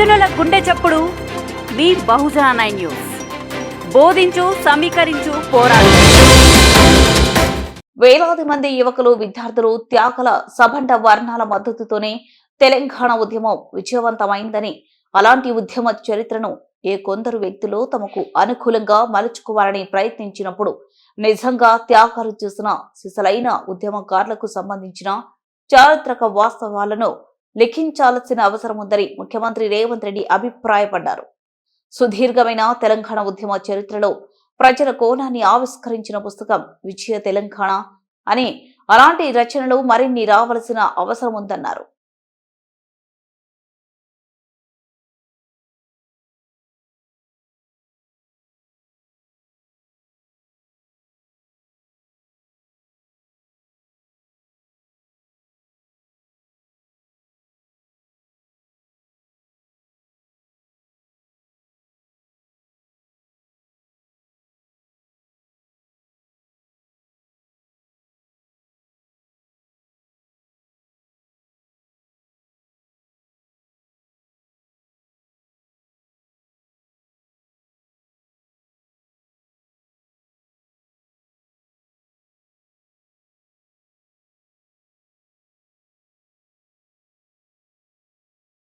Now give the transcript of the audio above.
బహుజనుల గుండె చప్పుడు. మీ బహుజన నైన్ న్యూస్. బోధించు సమీకరించు పోరాడు. వేలాది మంది యువకులు విద్యార్థులు త్యాగల సబండ వర్ణాల మద్దతుతోనే తెలంగాణ ఉద్యమం విజయవంతమైందని అలాంటి ఉద్యమ చరిత్రను ఏ కొందరు వ్యక్తులు తమకు అనుకూలంగా మలుచుకోవాలని ప్రయత్నించినప్పుడు నిజంగా త్యాగాలు చేసిన సిసలైన ఉద్యమకారులకు సంబంధించిన చారిత్రక వాస్తవాలను లిఖించాల్సిన అవసరం ఉందని ముఖ్యమంత్రి రేవంత్ రెడ్డి అభిప్రాయపడ్డారు. సుదీర్ఘమైన తెలంగాణ ఉద్యమ చరిత్రలో ప్రజల కోణాన్ని ఆవిష్కరించిన పుస్తకం విజయ తెలంగాణ అని అలాంటి రచనలు మరిన్ని రావలసిన అవసరం ఉందన్నారు